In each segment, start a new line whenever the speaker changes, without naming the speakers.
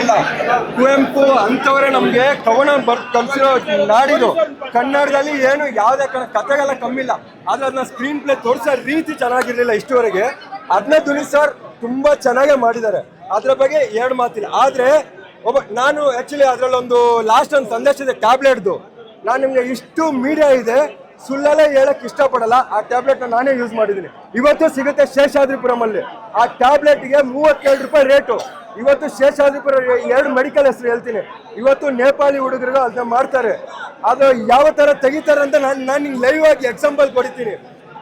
ಇಲ್ಲ. ಕುವೆಂಪು ಅಂಥವರೇ ನಮಗೆ ಕವನ ಬರ್ ಕಲ್ಸಿರೋ ನಾಡಿದು. ಕನ್ನಡದಲ್ಲಿ ಏನು ಯಾವುದೇ ಕಣ ಕಮ್ಮಿ ಕಮ್ಮಿಲ್ಲ ಆದ್ರೆ ಅದನ್ನ ಸ್ಕ್ರೀನ್ ಪ್ಲೇ ತೋರಿಸೋ ರೀತಿ ಚೆನ್ನಾಗಿರಲಿಲ್ಲ ಇಷ್ಟುವರೆಗೆ. ಅದನ್ನ ದುನಿ ಸರ್ ತುಂಬಾ ಚೆನ್ನಾಗೇ ಮಾಡಿದ್ದಾರೆ. ಅದರ ಬಗ್ಗೆ ಎರಡು ಮಾತಿಲ್ಲ. ಆದ್ರೆ ಒಬ್ಬ ನಾನು ಆ್ಯಕ್ಚುಲಿ ಅದರಲ್ಲೊಂದು ಲಾಸ್ಟ್ ಒಂದು ಸಂದೇಶ ಇದೆ ಟ್ಯಾಬ್ಲೆಟ್ದು ನಾನು ನಿಮಗೆ ಇಷ್ಟು ಮೀಡಿಯಾ ಇದೆ. ಸುಳ್ಳಲ್ಲೇ ಹೇಳಕ್ ಇಷ್ಟಪಡಲ್ಲ. ಆ ಟ್ಯಾಬ್ಲೆಟ್ ನಾನೇ ಯೂಸ್ ಮಾಡಿದ್ದೀನಿ ಇವತ್ತು ಸಿಗುತ್ತೆ ಶೇಷಾದ್ರಿಪುರಮಲ್ಲಿ ಆ ಟ್ಯಾಬ್ಲೆಟ್ಗೆ ಮೂವತ್ತೆರಡು ರೂಪಾಯಿ ರೇಟು ಇವತ್ತು ಶೇಷಾದ್ರಿಪುರ ಎರಡು ಮೆಡಿಕಲ್ ಹೆಸರು ಹೇಳ್ತೀನಿ. ಇವತ್ತು ನೇಪಾಳಿ ಹುಡುಗರು ಅದನ್ನ ಮಾಡ್ತಾರೆ ಅದು ಯಾವ ತರ ತೆಗಿತಾರೆ ಅಂತ ನಾನು ನಾನು ನಿಂಗೆ ಲೈವ್ ಆಗಿ ಎಕ್ಸಾಂಪಲ್ ಕೊಡ್ತೀನಿ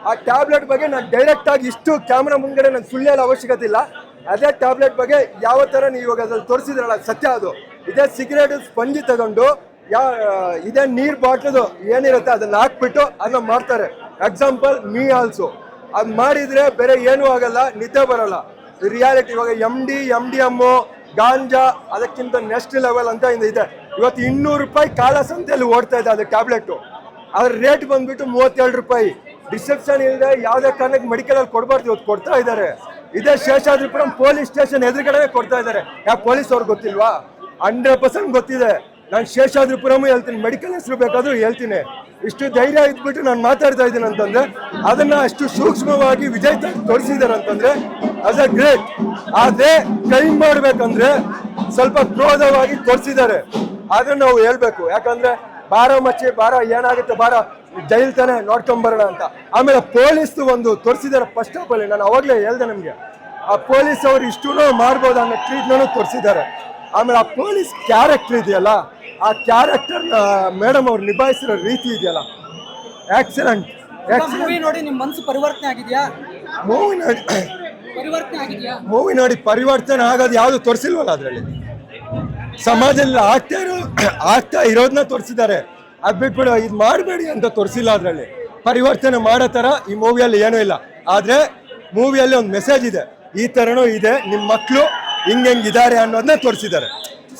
ಆ ಟ್ಯಾಬ್ಲೆಟ್ ಬಗ್ಗೆ ನಾನು ಡೈರೆಕ್ಟ್ ಆಗಿ ಇಷ್ಟು ಕ್ಯಾಮ್ರಾ ಮುಂದ್ಗಡೆ ನಾನು ಸುಳ್ಳು ಹೇಳೋ ಅವಶ್ಯಕತೆ ಇಲ್ಲ. ಅದೇ ಟ್ಯಾಬ್ಲೆಟ್ ಬಗ್ಗೆ ಯಾವ ತರ ನೀವು ಇವಾಗ ಅದ್ರಲ್ಲಿ ತೋರಿಸಿದ್ರಲ್ಲ, ಸತ್ಯ ಅದು. ಇದೇ ಸಿಗರೇಟ್ ಸ್ಪಂಜಿ ತಗೊಂಡು ಯಾ, ಇದೇ ನೀರ್ ಬಾಟ್ಲದು ಏನಿರುತ್ತೆ ಅದನ್ನ ಹಾಕ್ಬಿಟ್ಟು ಅದನ್ನ ಮಾಡ್ತಾರೆ. ಎಕ್ಸಾಂಪಲ್ ಮೀ ಆಲ್ಸೋ ಅದ್ ಮಾಡಿದ್ರೆ ಬೇರೆ ಏನು ಆಗಲ್ಲ, ನಿದ್ದೆ ಬರಲ್ಲ. ರಿಯಾಲಿಟಿ ಇವಾಗ M D M D M ganja, ಅದಕ್ಕಿಂತ ನೆಕ್ಸ್ಟ್ ಲೆವೆಲ್ ಅಂತ ಇಂದ. ಇವತ್ತು ಇನ್ನೂರು ರೂಪಾಯಿ ಕಾಲ ಸಂತೆಯಲ್ಲಿ ಓಡ್ತಾ ಇದೆ ಅದು ಟ್ಯಾಬ್ಲೆಟ್ ಅದ್ರ ರೇಟ್ ಬಂದ್ಬಿಟ್ಟು ಮೂವತ್ತೇಳು ರೂಪಾಯಿ. ರಿಸೆಪ್ಷನ್ ಇಲ್ಲದೆ ಯಾವುದೇ ಕಾರಣಕ್ಕೆ ಮೆಡಿಕಲ್ ಅಲ್ಲಿ ಕೊಡಬಾರ್ದು ಇವತ್ತು ಕೊಡ್ತಾ ಇದ್ದಾರೆ. ಇದೇ ಶೇಷಾದ್ರಿಪುರಂ ಪೊಲೀಸ್ ಸ್ಟೇಷನ್ ಎದುರುಗಡೆ ಕೊಡ್ತಾ ಇದ್ದಾರೆ. ಯಾಕೆ ಪೊಲೀಸ್ ಅವ್ರಿಗೆ ಗೊತ್ತಿಲ್ವಾ? ಹಂಡ್ರೆಡ್ ಪರ್ಸೆಂಟ್ ಗೊತ್ತಿದೆ. ನಾನು ಶೇಷಾದ್ರಿಪುರಮು ಹೇಳ್ತೀನಿ. ಮೆಡಿಕಲ್ ಹೆಸರು ಬೇಕಾದ್ರೂ ಹೇಳ್ತೀನಿ. ಇಷ್ಟು ಧೈರ್ಯ ಇದ್ಬಿಟ್ಟು ನಾನು ಮಾತಾಡ್ತಾ ಇದ್ದೀನಿ ಅಂತಂದ್ರೆ, ಅದನ್ನ ಅಷ್ಟು ಸೂಕ್ಷ್ಮವಾಗಿ ವಿಜಯ್ ತೋರಿಸಿದ್ದಾರೆ ಅಂತಂದ್ರೆ ಅಸ್ ಅ ಗ್ರೇಟ್ ಆದರೆ ಕೈ ಮಾಡ್ಬೇಕಂದ್ರೆ ಸ್ವಲ್ಪ ಕ್ರೋಧವಾಗಿ ತೋರಿಸಿದ್ದಾರೆ. ಅದನ್ನ ನಾವು ಹೇಳ್ಬೇಕು. ಯಾಕಂದ್ರೆ ಬಾರ ಮಚ್ಚಿ ಬಾರ ಏನಾಗುತ್ತೆ ಬಾರ ಜೈಲ್ ತಾನೆ ನೋಡ್ಕೊಂಬರೋಣ ಅಂತ. ಆಮೇಲೆ ಪೊಲೀಸ್ ಒಂದು ತೋರಿಸಿದ್ದಾರೆ ಫಸ್ಟ್ ಆಫ್ ಆಲ್ ನಾನು ಅವಾಗಲೇ ಹೇಳ್ದೆ ನಮಗೆ. ಆ ಪೊಲೀಸ್ ಅವ್ರು ಇಷ್ಟು ಮಾಡ್ಬೋದು ಅನ್ನೋ ಟ್ರೀಟ್ನೂ ತೋರಿಸಿದ್ದಾರೆ. ಆಮೇಲೆ ಆ ಪೊಲೀಸ್ ಕ್ಯಾರೆಕ್ಟರ್ ಇದೆಯಲ್ಲ ಆ ಕ್ಯಾರೆಕ್ಟರ್ನ ಮೇಡಮ್ ಅವ್ರು ನಿಭಾಯಿಸಿರೋ ರೀತಿ ಇದೆಯಲ್ಲ? ಆಕ್ಸಿಡೆಂಟ್
ಮೂವಿ ನೋಡಿ ನಿಮ್ ಮನಸ್ಸು ಪರಿವರ್ತನೆ ಆಗಿದ್ಯಾ?
ಮೂವಿ ನೋಡಿ
ಪರಿವರ್ತನೆ ಆಗಿದ್ಯಾ?
ಮೂವಿ ನೋಡಿ ಪರಿವರ್ತನೆ ಆಗೋದು ಯಾವುದು ತೋರಿಸಿಲ್ವಲ್ಲ ಅದರಲ್ಲಿ? ಸಮಾಜದಲ್ಲಿ ಆಗ್ತಾ ಇರೋ ಆಗ್ತಾ ಇರೋದನ್ನ ತೋರಿಸಿದ್ದಾರೆ. ಅದ್ ಬಿಟ್ಬಿಡು ಇದು ಮಾಡಬೇಡಿ ಅಂತ ತೋರಿಸಿಲ್ಲ ಅದರಲ್ಲಿ. ಪರಿವರ್ತನೆ ಮಾಡೋ ಥರ ಈ ಮೂವಿಯಲ್ಲಿ ಏನೂ ಇಲ್ಲ. ಆದ್ರೆ ಮೂವಿಯಲ್ಲಿ ಒಂದು ಮೆಸೇಜ್ ಇದೆ. ಈ ಥರನೂ ಇದೆ. ನಿಮ್ಮ ಮಕ್ಕಳು ಹಿಂಗ್ ಹೆಂಗ್ ಇದ್ದಾರೆ ಅನ್ನೋದನ್ನ ತೋರಿಸಿದ್ದಾರೆ.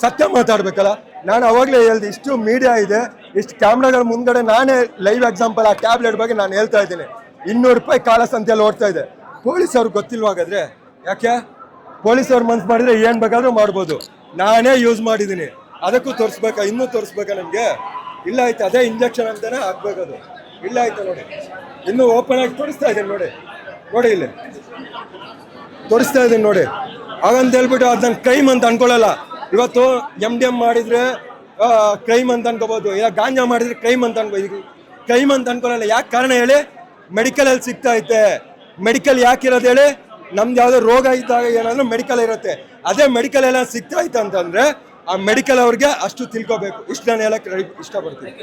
ಸತ್ಯ ಮಾತಾಡ್ಬೇಕಲ್ಲ? ನಾನು ಅವಾಗಲೇ ಹೇಳ್ದೆ, ಇಷ್ಟು ಮೀಡಿಯಾ ಇದೆ, ಇಷ್ಟು ಕ್ಯಾಮ್ರಾಗಳ ಮುಂದ್ಗಡೆ ನಾನೇ ಲೈವ್ ಎಕ್ಸಾಂಪಲ್ ಆ ಟ್ಯಾಬ್ಲೆಟ್ ಬಗ್ಗೆ ನಾನು ಹೇಳ್ತಾ ಇದ್ದೀನಿ. ಇನ್ನೂರು ರೂಪಾಯಿ ಕಾಲ ಸಂತೆಯಲ್ಲಿ ಓಡ್ತಾ ಇದೆ. ಪೊಲೀಸ್ ಅವ್ರಿಗೆ ಗೊತ್ತಿಲ್ವಾಗಾದ್ರೆ? ಯಾಕೆ? ಪೊಲೀಸ್ ಅವ್ರು ಮನ್ಸು ಮಾಡಿದ್ರೆ ಏನು ಬೇಕಾದರೂ ಮಾಡ್ಬೋದು. ನಾನೇ ಯೂಸ್ ಮಾಡಿದ್ದೀನಿ. ಅದಕ್ಕೂ ತೋರಿಸ್ಬೇಕಾ? ಇನ್ನೂ ತೋರಿಸ್ಬೇಕಾ ನಮಗೆ? ಇಲ್ಲ ಆಯ್ತು, ಅದೇ ಇಂಜೆಕ್ಷನ್ ಅಂತಲೇ ಹಾಕ್ಬೇಕದು ಇಲ್ಲ ಆಯ್ತು ನೋಡಿ. ಇನ್ನೂ ಓಪನ್ ಆಗಿ ತೋರಿಸ್ತಾ ಇದ್ದೀನಿ ನೋಡಿ. ನೋಡಿ ಇಲ್ಲಿ. ತೋರಿಸ್ತಾ ಇದ್ದೀನಿ ನೋಡಿ. ಹಾಗಂತ ಹೇಳ್ಬಿಟ್ಟು ಅದು ನನ್ನ ಕೈಮ್ ಅಂತ ಅನ್ಕೊಳ್ಳಲ್ಲ. ಇವತ್ತು ಎಂ ಡಿ ಎಂ ಮಾಡಿದ್ರೆ ಕ್ರೈಮ್ ಅಂತ ಅನ್ಕೋಬಹುದು ಇಲ್ಲ, ಗಾಂಜಾ ಮಾಡಿದ್ರೆ ಕ್ರೈಮ್ ಅಂತ ಅನ್ಕೋ ಕ್ರೈಮ್ ಅಂತ ಅನ್ಕೊಳ್ಳಲ್ಲ. ಯಾಕೆ ಕಾರಣ ಹೇಳಿ? ಮೆಡಿಕಲ್ ಅಲ್ಲಿ ಸಿಗ್ತಾ ಐತೆ. ಮೆಡಿಕಲ್ ಯಾಕೆ ಇರೋದು ಹೇಳಿ? ನಮ್ದು ಯಾವುದೋ ರೋಗ ಇದ್ದಾಗ ಏನಾದ್ರು ಮೆಡಿಕಲ್ ಇರುತ್ತೆ. ಅದೇ ಮೆಡಿಕಲ್ ಎಲ್ಲ ಸಿಗ್ತಾ ಐತೆ ಅಂತಂದ್ರೆ, ಆ ಮೆಡಿಕಲ್ ಅವ್ರಿಗೆ ಅಷ್ಟು ತಿಳ್ಕೊಬೇಕು. ಇಷ್ಟು ನಾನು ಹೇಳಕ್ ಇಷ್ಟಪಡ್ತೀನಿ.